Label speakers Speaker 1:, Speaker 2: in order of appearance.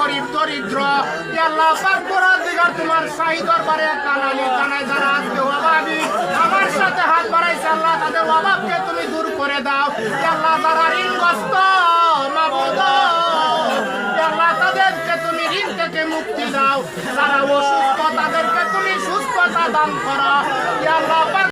Speaker 1: গরিব দরিদ্র আল্লাহ পাক পরাধিকার তোমার শাহী দরবারে কানালে কানায় যারা আজকে অভাবী আমার সাথে হাত বাড়াইছে, আল্লাহ তাদের অভাবকে তুমি দূর করে দাও। আল্লাহ যারা ঋণগ্রস্ত মাবুদ আল্লাহ তাদেরকে তুমি ঋণ থেকে মুক্তি দাও। যারা অসুস্থ, তাদেরকে তুমি সুস্থতা দান করো। আল্লাহ